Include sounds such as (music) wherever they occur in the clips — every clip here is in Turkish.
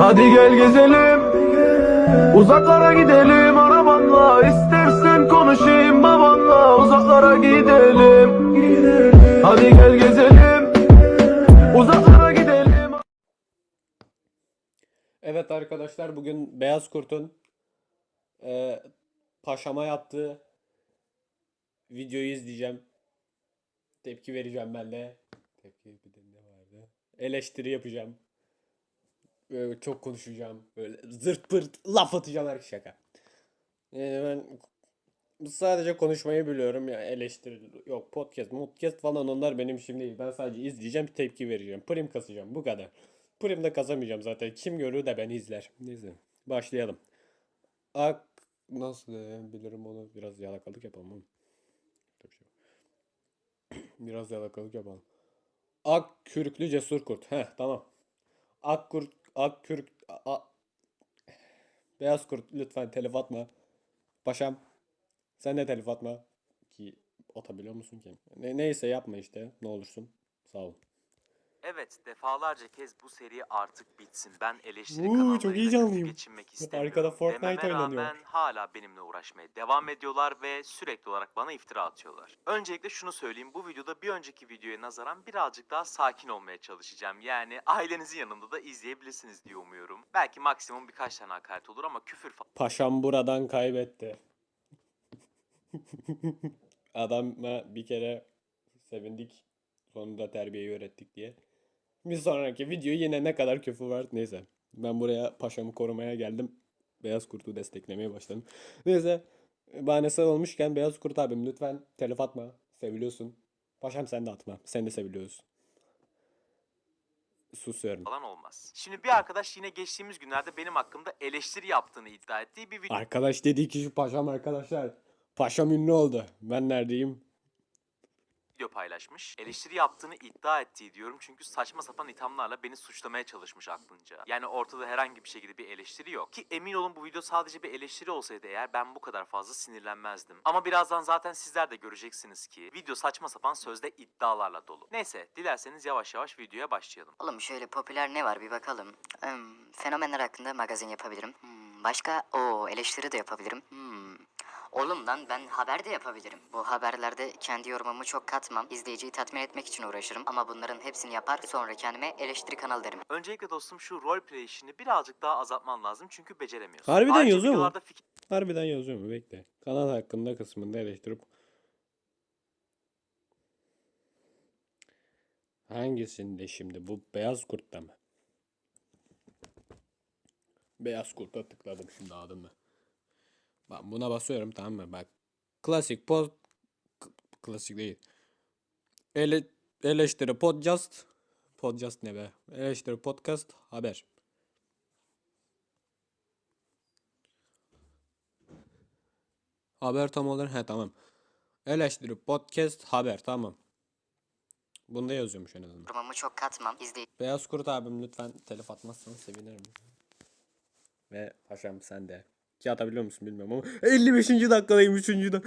Hadi gel gezelim Uzaklara gidelim arabanla İstersen konuşayım babanla Uzaklara gidelim Hadi gel gezelim Uzaklara gidelim Evet arkadaşlar bugün Beyaz Kurt'un e, paşama yaptığı videoyu izleyeceğim. Tepki vereceğim ben de. Tepki bir de ne vardı? Eleştiri yapacağım. Böyle çok konuşacağım. Böyle zırt pırt laf atacağım her şaka. Yani ben sadece konuşmayı biliyorum ya eleştiri yok podcast podcast falan onlar benim işim değil. Ben sadece izleyeceğim tepki vereceğim. Prim kasacağım bu kadar. Prim de kazamayacağım zaten. Kim görür de beni izler. Neyse başlayalım. Ak nasıl bilirim onu biraz yalakalık yapalım. oğlum. Şey. (clears throat) Biraz yalakalık yapalım. Ak kürklü cesur kurt. Heh tamam. Ak kurt ak kürk a- a- Beyaz kurt lütfen telif atma. Paşam sen de telif atma. Ki atabiliyor musun ki? Ne, neyse yapma işte ne olursun. Sağ ol. Evet, defalarca kez bu seri artık bitsin. Ben eleştiri Uuu, kanallarıyla çok heyecanlıyım. geçinmek istemiyorum. Arkada Fortnite Dememe oynanıyor. rağmen hala benimle uğraşmaya devam ediyorlar ve sürekli olarak bana iftira atıyorlar. Öncelikle şunu söyleyeyim. Bu videoda bir önceki videoya nazaran birazcık daha sakin olmaya çalışacağım. Yani ailenizin yanında da izleyebilirsiniz diye umuyorum. Belki maksimum birkaç tane hakaret olur ama küfür falan Paşam buradan kaybetti. (laughs) Adama bir kere sevindik. Sonunda terbiyeyi öğrettik diye. Bir sonraki video yine ne kadar küfür var neyse. Ben buraya paşamı korumaya geldim. Beyaz Kurt'u desteklemeye başladım. Neyse. Bahanesi olmuşken Beyaz Kurt abim lütfen telif atma. Seviliyorsun. Paşam sen de atma. Sen de seviliyorsun. Susuyorum. falan olmaz. Şimdi bir arkadaş yine geçtiğimiz günlerde benim hakkımda eleştiri yaptığını iddia ettiği bir video Arkadaş dediği kişi paşam arkadaşlar. Paşam ünlü oldu. Ben neredeyim? Video paylaşmış. Eleştiri yaptığını iddia ettiği diyorum çünkü saçma sapan ithamlarla beni suçlamaya çalışmış aklınca. Yani ortada herhangi bir şekilde bir eleştiri yok. Ki emin olun bu video sadece bir eleştiri olsaydı eğer ben bu kadar fazla sinirlenmezdim. Ama birazdan zaten sizler de göreceksiniz ki video saçma sapan sözde iddialarla dolu. Neyse dilerseniz yavaş yavaş videoya başlayalım. Oğlum şöyle popüler ne var bir bakalım. Hmm, fenomenler hakkında magazin yapabilirim. Hmm, başka o eleştiri de yapabilirim. Hmm. Oğlum lan ben haber de yapabilirim. Bu haberlerde kendi yorumumu çok katmam. İzleyiciyi tatmin etmek için uğraşırım. Ama bunların hepsini yapar sonra kendime eleştiri kanal derim. Öncelikle dostum şu roleplay işini birazcık daha azaltman lazım çünkü beceremiyorsun. Harbiden Ayrıca yazıyor mu? videolarda fikir Harbiden yazıyor mu? Bekle. Kanal hakkında kısmında eleştirip Hangisinde şimdi? Bu beyaz kurtta mı? Beyaz kurta tıkladım şimdi adımı. Bak buna basıyorum tamam mı? Bak. Klasik post klasik değil. Ele eleştiri podcast podcast ne be? Eleştiri podcast haber. Haber tam olarak he tamam. Eleştiri podcast haber tamam. Bunda yazıyormuş en azından. Yorumumu çok katmam. İzleyiciyi Beyaz Kurt abim lütfen telif atmazsan sevinirim. Ve paşam sen de. Ki atabiliyor musun bilmiyorum ama 55. dakikadayım 3. da.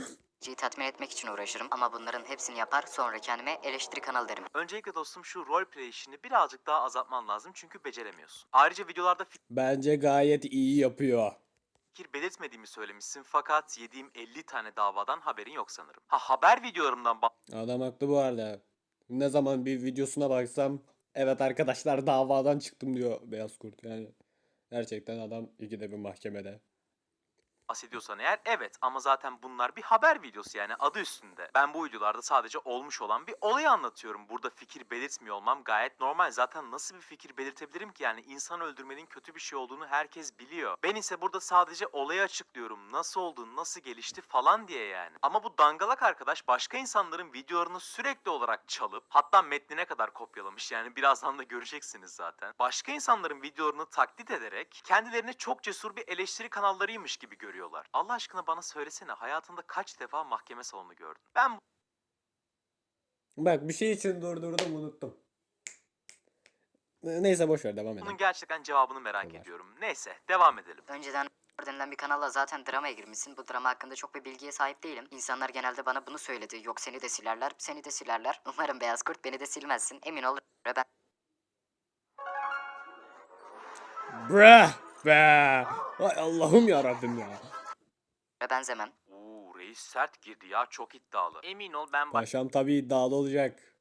tatmin etmek için uğraşırım. Ama bunların hepsini yapar sonra kendime eleştiri kanal derim. Öncelikle dostum şu roleplay işini birazcık daha azaltman lazım çünkü beceremiyorsun. Ayrıca videolarda Bence gayet iyi yapıyor. fikir belirtmediğimi söylemişsin fakat yediğim 50 tane davadan haberin yok sanırım. Ha haber videolarımdan Adam haklı bu arada. Ne zaman bir videosuna baksam evet arkadaşlar davadan çıktım diyor Beyaz Kurt. Yani gerçekten adam ikide bir mahkemede. Bahsediyorsan eğer evet ama zaten bunlar bir haber videosu yani adı üstünde. Ben bu videolarda sadece olmuş olan bir olayı anlatıyorum. Burada fikir belirtmiyor olmam gayet normal. Zaten nasıl bir fikir belirtebilirim ki yani insan öldürmenin kötü bir şey olduğunu herkes biliyor. Ben ise burada sadece olayı açıklıyorum. Nasıl oldu, nasıl gelişti falan diye yani. Ama bu dangalak arkadaş başka insanların videolarını sürekli olarak çalıp hatta metnine kadar kopyalamış. Yani birazdan da göreceksiniz zaten. Başka insanların videolarını taklit ederek kendilerini çok cesur bir eleştiri kanallarıymış gibi görüyorlar. Allah aşkına bana söylesene hayatında kaç defa mahkeme salonu gördün? Ben Bak bir şey için durdurdum unuttum. Neyse boş ver devam bunun edelim. gerçekten cevabını merak Olur. ediyorum. Neyse devam edelim. Önceden denilen bir kanalla zaten dramaya girmişsin. Bu drama hakkında çok bir bilgiye sahip değilim. İnsanlar genelde bana bunu söyledi. Yok seni de silerler, seni de silerler. Umarım Beyaz Kurt beni de silmezsin. Emin ol ben Bre be. Ay Allah'ım ya Rabbim ya. benzemem. Uuu reis sert girdi ya çok iddialı. Emin ol ben Paşam tabii iddialı olacak.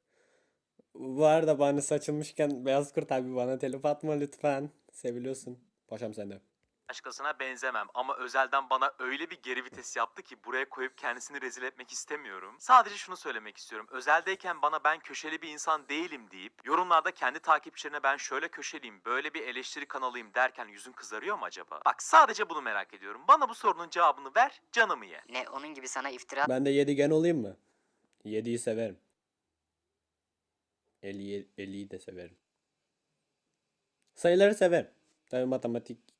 Bu arada bana saçılmışken Beyaz Kurt abi bana telif atma lütfen. Seviliyorsun. Paşam sende. Başkasına benzemem ama özelden bana öyle bir geri vites yaptı ki buraya koyup kendisini rezil etmek istemiyorum. Sadece şunu söylemek istiyorum. Özeldeyken bana ben köşeli bir insan değilim deyip yorumlarda kendi takipçilerine ben şöyle köşeliyim, böyle bir eleştiri kanalıyım derken yüzün kızarıyor mu acaba? Bak sadece bunu merak ediyorum. Bana bu sorunun cevabını ver, canımı ye. Ne onun gibi sana iftira Ben de yedigen olayım mı? Yediyi severim. 50 50'yi de severim. Sayıları severim. Tabii matematik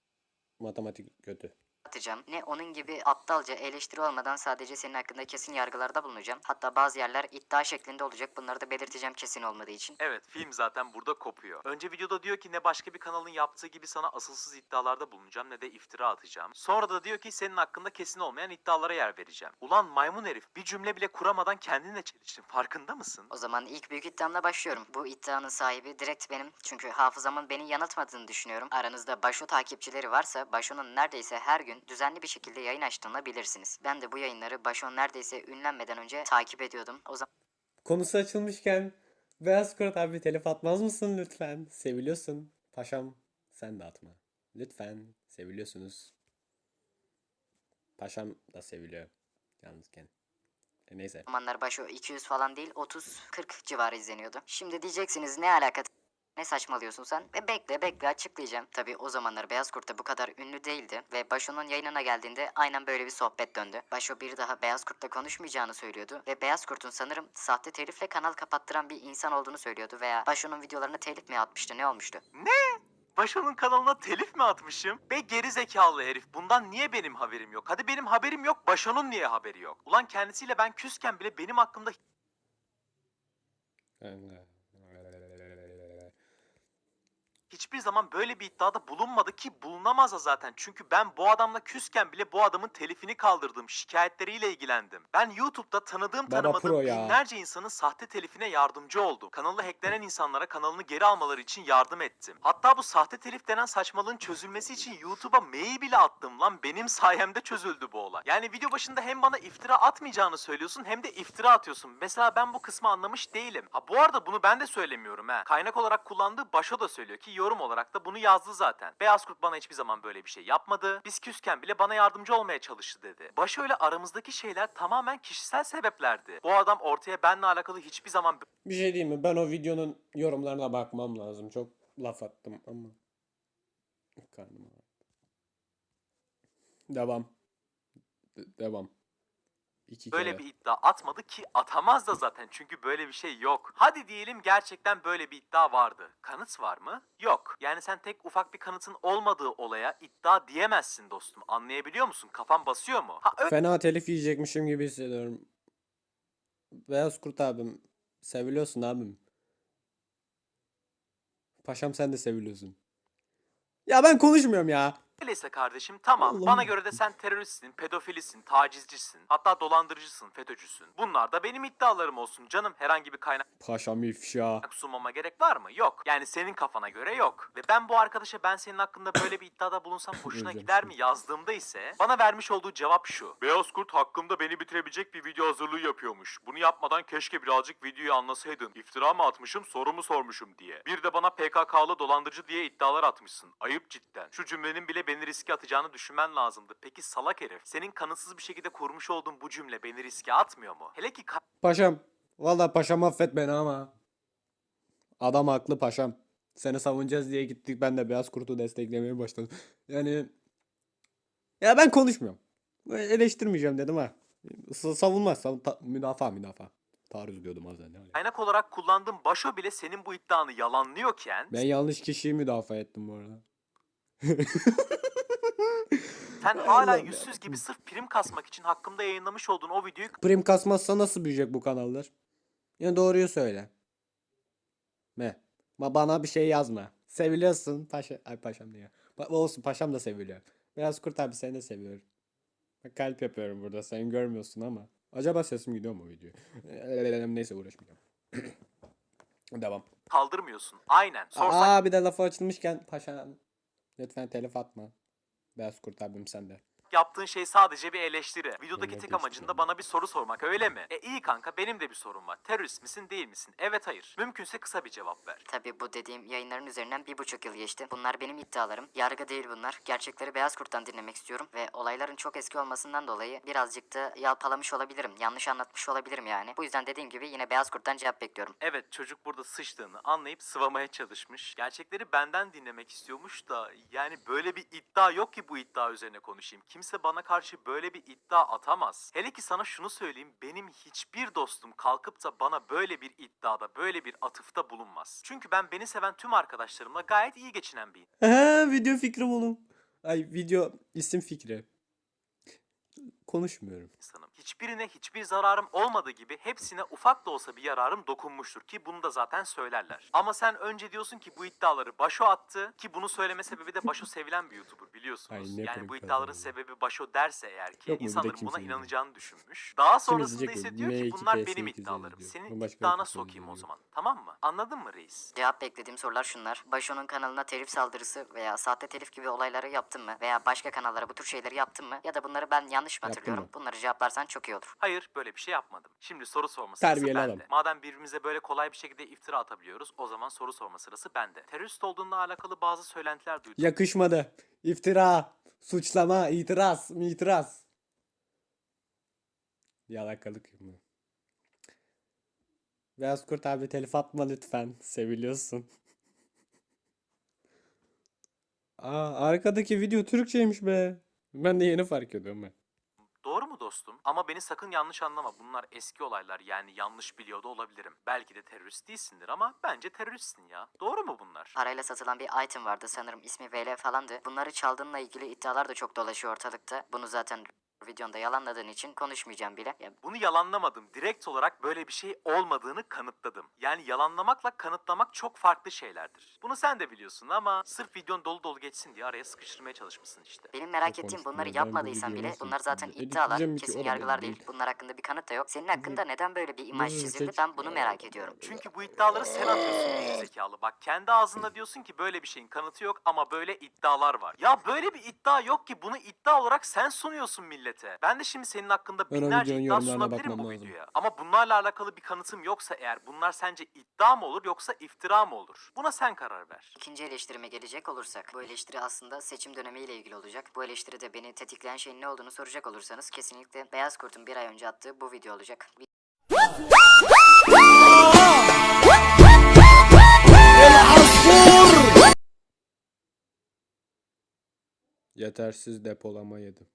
matematik kötü. Atacağım. Ne onun gibi aptalca eleştiri olmadan sadece senin hakkında kesin yargılarda bulunacağım. Hatta bazı yerler iddia şeklinde olacak. Bunları da belirteceğim kesin olmadığı için. Evet film zaten burada kopuyor. Önce videoda diyor ki ne başka bir kanalın yaptığı gibi sana asılsız iddialarda bulunacağım ne de iftira atacağım. Sonra da diyor ki senin hakkında kesin olmayan iddialara yer vereceğim. Ulan maymun herif bir cümle bile kuramadan kendinle çeliştin farkında mısın? O zaman ilk büyük iddiamla başlıyorum. Bu iddianın sahibi direkt benim. Çünkü hafızamın beni yanıltmadığını düşünüyorum. Aranızda Başo takipçileri varsa Başo'nun neredeyse her gün düzenli bir şekilde yayın açtığını bilirsiniz. Ben de bu yayınları Başo neredeyse ünlenmeden önce takip ediyordum. O zaman Konusu açılmışken Beyaz Kurt abi telif atmaz mısın lütfen? Seviliyorsun. Paşam sen de atma. Lütfen seviliyorsunuz. Paşam da seviliyor. Yalnızken. E neyse. zamanlar Başo 200 falan değil 30-40 civarı izleniyordu. Şimdi diyeceksiniz ne alaka ne saçmalıyorsun sen? Ve bekle bekle açıklayacağım. Tabi o zamanlar Beyaz Kurt da bu kadar ünlü değildi. Ve Başo'nun yayınına geldiğinde aynen böyle bir sohbet döndü. Başo bir daha Beyaz Kurt'la konuşmayacağını söylüyordu. Ve Beyaz Kurt'un sanırım sahte telifle kanal kapattıran bir insan olduğunu söylüyordu. Veya Başo'nun videolarına telif mi atmıştı ne olmuştu? Başo'nun kanalına telif mi atmışım? Be geri zekalı herif bundan niye benim haberim yok? Hadi benim haberim yok Başo'nun niye haberi yok? Ulan kendisiyle ben küsken bile benim hakkımda hiçbir zaman böyle bir iddiada bulunmadı ki bulunamaz da zaten. Çünkü ben bu adamla küsken bile bu adamın telifini kaldırdım. Şikayetleriyle ilgilendim. Ben YouTube'da tanıdığım Baba tanımadığım binlerce insanın sahte telifine yardımcı oldum. Kanalı hacklenen insanlara kanalını geri almaları için yardım ettim. Hatta bu sahte telif denen saçmalığın çözülmesi için YouTube'a mail bile attım lan. Benim sayemde çözüldü bu olay. Yani video başında hem bana iftira atmayacağını söylüyorsun hem de iftira atıyorsun. Mesela ben bu kısmı anlamış değilim. Ha bu arada bunu ben de söylemiyorum ha. Kaynak olarak kullandığı Başo da söylüyor ki yorum olarak da bunu yazdı zaten. Beyaz Kurt bana hiçbir zaman böyle bir şey yapmadı. Biz küsken bile bana yardımcı olmaya çalıştı dedi. Başo ile aramızdaki şeyler tamamen kişisel sebeplerdi. Bu adam ortaya benle alakalı hiçbir zaman Bir şey diyeyim mi? Ben o videonun yorumlarına bakmam lazım. Çok laf attım ama. Karnım. Devam. De- devam. İki Böyle kere. bir iddia atmadı ki atamaz da zaten çünkü böyle bir şey yok. Hadi diyelim gerçekten böyle bir iddia vardı. Kanıt var mı? Yok. Yani sen tek ufak bir kanıtın olmadığı olaya iddia diyemezsin dostum. Anlayabiliyor musun? Kafan basıyor mu? Ha Fena telif yiyecekmişim gibi hissediyorum. Beyaz Kurt abim. Seviliyorsun abim. Paşam sen de seviliyorsun. Ya ben konuşmuyorum ya. Öyleyse kardeşim tamam. Allah'ım. Bana göre de sen teröristsin, pedofilisin, tacizcisin, hatta dolandırıcısın, FETÖ'cüsün. Bunlar da benim iddialarım olsun canım. Herhangi bir kaynak Paşam ifşa. sunmama gerek var mı? Yok. Yani senin kafana göre yok. Ve ben bu arkadaşa ben senin hakkında böyle bir iddiada bulunsam (laughs) hoşuna Öleceğim gider mi yazdığımda ise bana vermiş olduğu cevap şu. Beyaz Kurt hakkımda beni bitirebilecek bir video hazırlığı yapıyormuş. Bunu yapmadan keşke birazcık videoyu anlasaydın. İftira mı atmışım soru mu sormuşum diye. Bir de bana PKK'lı dolandırıcı diye iddialar atmışsın. Ayıp cidden. Şu cümlenin bile beni riske atacağını düşünmen lazımdı. Peki salak herif. Senin kanıtsız bir şekilde kurmuş olduğun bu cümle beni riske atmıyor mu? Hele ki Paşam. Vallahi paşam affet beni ama. Adam haklı paşam. Seni savunacağız diye gittik. Ben de Beyaz Kurt'u desteklemeye başladım. Yani ya ben konuşmuyorum. Eleştirmeyeceğim dedim ha. Savunmaz. Savun ta- müdafaa müdafaa. Taarruz diyordum az önce. kaynak olarak kullandığın başo bile senin bu iddianı yalanlıyorken Ben yanlış kişiyi müdafaa ettim bu arada. Sen hala yüzsüz gibi sırf prim kasmak için hakkımda yayınlamış olduğun o videoyu Prim kasmazsa nasıl büyüyecek bu kanallar? Ya doğruyu söyle. Ne? Ma bana bir şey yazma. Seviliyorsun paşa. Ay paşam diyor. Pa- olsun paşam da seviliyor. Beyaz Kurt abi seni de seviyorum. Bak kalp yapıyorum burada. Sen görmüyorsun ama. Acaba sesim gidiyor mu video? (laughs) Neyse uğraşmayacağım. (clears throat) Devam. kaldırmıyorsun. Aynen. Sorsak Aa bir de lafı açılmışken paşam. Lütfen telif atma. Beyaz Kurt abim sende. Yaptığın şey sadece bir eleştiri. Videodaki tek amacın da bana bir soru sormak öyle mi? E iyi kanka benim de bir sorum var. Terörist misin değil misin? Evet hayır. Mümkünse kısa bir cevap ver. Tabi bu dediğim yayınların üzerinden bir buçuk yıl geçti. Bunlar benim iddialarım. Yargı değil bunlar. Gerçekleri Beyaz Kurt'tan dinlemek istiyorum. Ve olayların çok eski olmasından dolayı birazcık da yalpalamış olabilirim. Yanlış anlatmış olabilirim yani. Bu yüzden dediğim gibi yine Beyaz Kurt'tan cevap bekliyorum. Evet çocuk burada sıçtığını anlayıp sıvamaya çalışmış. Gerçekleri benden dinlemek istiyormuş da yani böyle bir iddia yok ki bu iddia üzerine konuşayım. Kimse bana karşı böyle bir iddia atamaz. Hele ki sana şunu söyleyeyim benim hiçbir dostum kalkıp da bana böyle bir iddiada böyle bir atıfta bulunmaz. Çünkü ben beni seven tüm arkadaşlarımla gayet iyi geçinen bir He video fikrim oğlum. Ay video isim fikri. Konuşmuyorum. insanım. Hiçbirine hiçbir zararım olmadığı gibi hepsine ufak da olsa bir yararım dokunmuştur ki bunu da zaten söylerler. Ama sen önce diyorsun ki bu iddiaları Başo attı ki bunu söyleme sebebi de Başo sevilen bir YouTuber biliyorsunuz. Ay, ne yani bu iddiaların adam ya. sebebi Başo derse eğer ki Yok mu? Bir de insanların kimse buna izlemiyor. inanacağını düşünmüş. Daha sonrasında izleyecek ise diyor ki M2 bunlar PS2 benim izleyecek iddialarım. diyor. Senin Bunu başka iddiana sokayım o zaman. Tamam mı? Anladın mı reis? Cevap beklediğim sorular şunlar. Başo'nun kanalına telif saldırısı veya sahte telif gibi olayları yaptın mı? Veya başka kanallara bu tür şeyleri yaptın mı? Ya da bunları ben yanlış mı Yaptım mı? Bunları cevaplarsan çok iyi olur. Hayır böyle bir şey yapmadım. Şimdi soru sorma sırası Terbiyeli bende. adam. Madem birbirimize böyle kolay bir şekilde iftira atabiliyoruz o zaman soru sorma sırası bende. Terörist olduğunla alakalı bazı söylentiler duydum. Yakışmadı. İftira, suçlama, itiraz, itiraz. Yalakalık mı? Beyaz Kurt abi telif atma lütfen. Seviliyorsun. (laughs) Aa, arkadaki video Türkçeymiş be. Ben de yeni fark ediyorum ben. Doğru mu dostum? Ama beni sakın yanlış anlama. Bunlar eski olaylar yani yanlış biliyor da olabilirim. Belki de terörist değilsindir ama bence teröristsin ya. Doğru mu bunlar? Parayla satılan bir item vardı sanırım ismi VL falandı. Bunları çaldığınla ilgili iddialar da çok dolaşıyor ortalıkta. Bunu zaten videonda yalanladığın için konuşmayacağım bile. Ya, Bunu yalanlamadım. Direkt olarak böyle bir şey olmadığını kanıtladım. Yani yalanlamakla kanıtlamak çok farklı şeylerdir. Bunu sen de biliyorsun ama sırf videon dolu dolu geçsin diye araya sıkıştırmaya çalışmışsın işte. benim merak ettiğim bunları. Ben bu yapmadıysan bile nasıl bunlar zaten iddialar, ki kesin orada yargılar değil. değil. Bunlar hakkında bir kanıt da yok. Senin hakkında neden böyle bir imaj çizildi ben bunu merak ediyorum. Çünkü bu iddiaları sen atıyorsun gerizekalı. Bak kendi ağzında diyorsun ki böyle bir şeyin kanıtı yok ama böyle iddialar var. Ya böyle bir iddia yok ki bunu iddia olarak sen sunuyorsun millete. Ben de şimdi senin hakkında Ben o binlerce videonun iddia yorumlarına sunabilirim bu lazım. videoya. Ama bunlarla alakalı bir kanıtım yoksa eğer bunlar sence iddia mı olur yoksa iftira mı olur? Buna sen karar ver. İkinci eleştirime gelecek olursak, bu eleştiri aslında seçim dönemiyle ilgili olacak. Bu eleştiride beni tetikleyen şeyin ne olduğunu soracak olursanız kesinlikle Beyaz Kurt'un bir ay önce attığı bu video olacak. Yetersiz depolama yedim.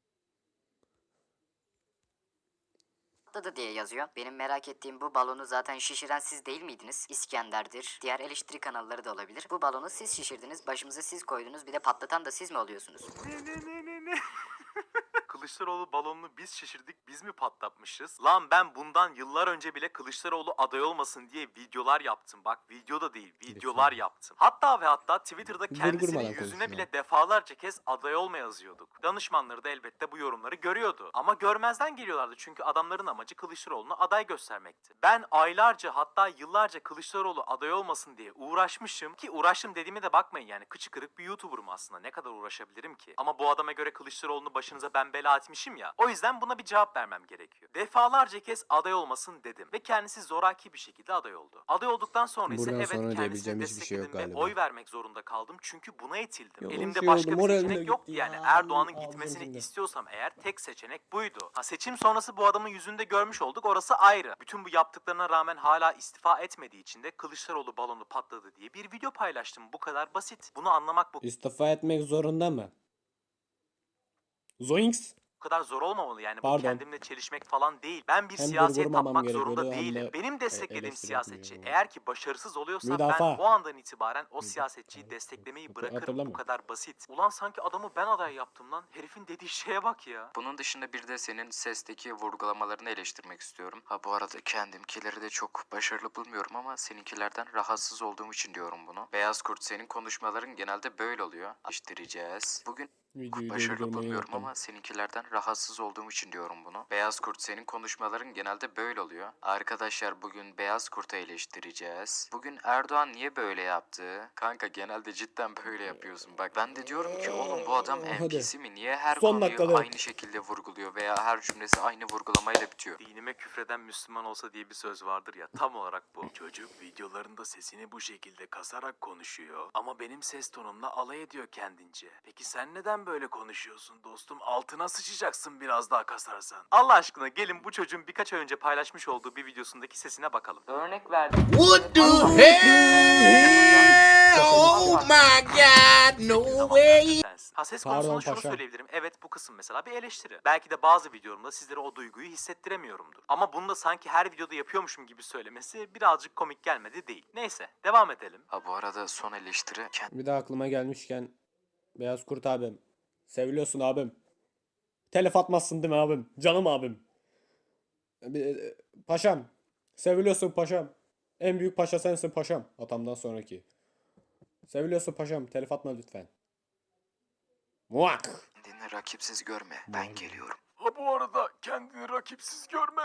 Patladı diye yazıyor. Benim merak ettiğim bu balonu zaten şişiren siz değil miydiniz? İskender'dir. Diğer eleştiri kanalları da olabilir. Bu balonu siz şişirdiniz, başımıza siz koydunuz. Bir de patlatan da siz mi oluyorsunuz? Ne ne ne ne ne? (laughs) Kılıçdaroğlu balonunu biz şişirdik, biz mi patlatmışız? Lan ben bundan yıllar önce bile Kılıçdaroğlu aday olmasın diye videolar yaptım. Bak video da değil, videolar yaptım. Hatta ve hatta Twitter'da kendisinin yüzüne bile defalarca kez aday olma yazıyorduk. Danışmanları da elbette bu yorumları görüyordu. Ama görmezden geliyorlardı çünkü adamların amacı Kılıçdaroğlu'nu aday göstermekti. Ben aylarca hatta yıllarca Kılıçdaroğlu aday olmasın diye uğraşmışım ki uğraştım dediğime de bakmayın yani kıçı kırık bir YouTuber'ım aslında ne kadar uğraşabilirim ki. Ama bu adama göre Kılıçdaroğlu'nu başınıza ben bela etmişim ya. O yüzden buna bir cevap vermem gerekiyor. Defalarca kez aday olmasın dedim ve kendisi zoraki bir şekilde aday oldu. Aday olduktan sonra ise Buradan evet sonra kendisini diyebileceğim hiçbir şey yok destekledim ve galiba. oy vermek zorunda kaldım çünkü buna itildim. Yok, Elimde şey başka oldu, bir moralim seçenek yoktu gitti yani ya. Erdoğan'ın Ağzım gitmesini şimdi. istiyorsam eğer tek seçenek buydu. Ha seçim sonrası bu adamın yüzünde görmüş olduk orası ayrı. Bütün bu yaptıklarına rağmen hala istifa etmediği için de Kılıçdaroğlu balonu patladı diye bir video paylaştım. Bu kadar basit. Bunu anlamak bu İstifa etmek zorunda mı? Zoinks. Bu kadar zor olmamalı yani bu Pardon. kendimle çelişmek falan değil. Ben bir Hem siyasete vurgurmamam tapmak zorunda değilim. de, Benim e, desteklediğim eleştiri siyasetçi yapmıyorum. eğer ki başarısız oluyorsa Müdafaa. ben o andan itibaren o Müdafaa. siyasetçiyi desteklemeyi bırakırım. Bu Hatırlamıyorum. kadar basit. Ulan sanki adamı ben aday yaptım lan. Herifin dediği (laughs) şeye bak ya. Bunun dışında bir de senin sesteki vurgulamalarını eleştirmek istiyorum. Ha bu arada kendimkileri de çok başarılı bulmuyorum ama seninkilerden rahatsız olduğum için diyorum bunu. Beyaz Kurt senin konuşmaların genelde böyle oluyor. İştireceğiz. Bugün Videoyu başarılı durdurmayı bulmuyorum ama seninkilerden rahatsız olduğum için diyorum bunu. Beyaz Kurt senin konuşmaların genelde böyle oluyor. Arkadaşlar bugün Beyaz Kurt'u eleştireceğiz. Bugün Erdoğan niye böyle yaptı? Kanka genelde cidden böyle yapıyorsun. Bak ben de diyorum ki oğlum bu adam. NPC mi? Niye her Son konuyu dakikada. aynı şekilde vurguluyor veya her cümlesi aynı vurgulamayla bitiyor? Dinime küfreden Müslüman olsa diye bir söz vardır ya tam olarak bu. Çocuk videolarında sesini bu şekilde kasarak konuşuyor ama benim ses tonumla alay ediyor kendince. Peki sen neden böyle konuşuyorsun dostum? Altına sıçacaksın biraz daha kasarsan. Allah aşkına gelin bu çocuğun birkaç ay önce paylaşmış olduğu bir videosundaki sesine bakalım. Örnek verdim. What the hell? Oh my god, no way. Ha ses Pardon konusunda şunu paşam. söyleyebilirim. Evet bu kısım mesela bir eleştiri. Belki de bazı videolarımda sizlere o duyguyu hissettiremiyorumdur. Ama bunu da sanki her videoda yapıyormuşum gibi söylemesi birazcık komik gelmedi değil. Neyse devam edelim. Ha bu arada son eleştiri Bir de aklıma gelmişken Beyaz Kurt abim. Seviliyorsun abim. Telef atmazsın değil mi abim? Canım abim. Bir- Paşam. Seviliyorsun paşam. En büyük paşa sensin paşam. Atamdan sonraki. Seviliyorsun paşam. Telef atma lütfen. Muak. kendini rakipsiz görme. Ben geliyorum. Ha bu arada kendini rakipsiz görme.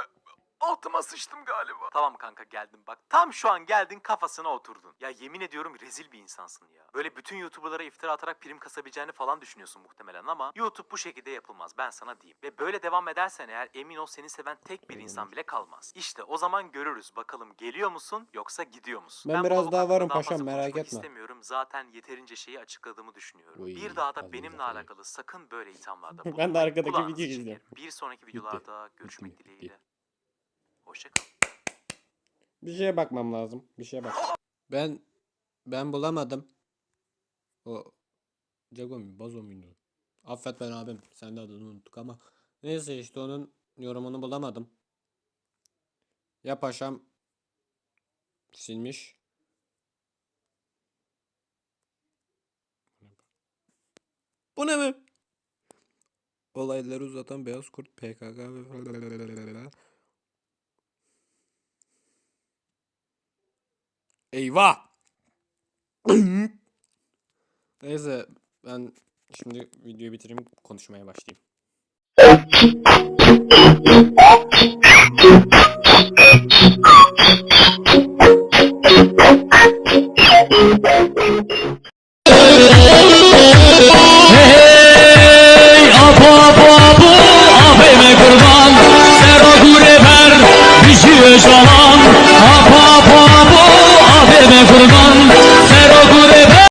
Altıma sıçtım galiba. Tamam kanka geldim bak. Tam şu an geldin kafasına oturdun. Ya yemin ediyorum rezil bir insansın ya. Böyle bütün YouTuber'lara iftira atarak prim kasabileceğini falan düşünüyorsun muhtemelen ama YouTube bu şekilde yapılmaz ben sana diyeyim. Ve böyle devam edersen eğer emin ol seni seven tek bir insan bile kalmaz. İşte o zaman görürüz bakalım geliyor musun yoksa gidiyor musun? Ben biraz daha varım paşam, fazla merak konuşmak etme. istemiyorum. Zaten yeterince şeyi açıkladığımı düşünüyorum. Uy, bir daha da benimle alakalı sakın böyle ithamlarda (laughs) Ben de bulunmayın. arkadaki Kulağınızı videoyu çekerim. izliyorum. Bir sonraki videolarda görüşmek Bitti, bitti. dileğiyle. Hoşçakalın. Bir şeye bakmam lazım. Bir şeye bak. Ben ben bulamadım. O Jago mu? Bazo muydu? Affet ben abim. Sen de adını unuttuk ama. Neyse işte onun yorumunu bulamadım. Ya paşam silmiş. Bu ne be? Olayları uzatan Beyaz Kurt PKK ve Eyvah. (clears throat) Neyse ben şimdi videoyu bitireyim konuşmaya başlayayım.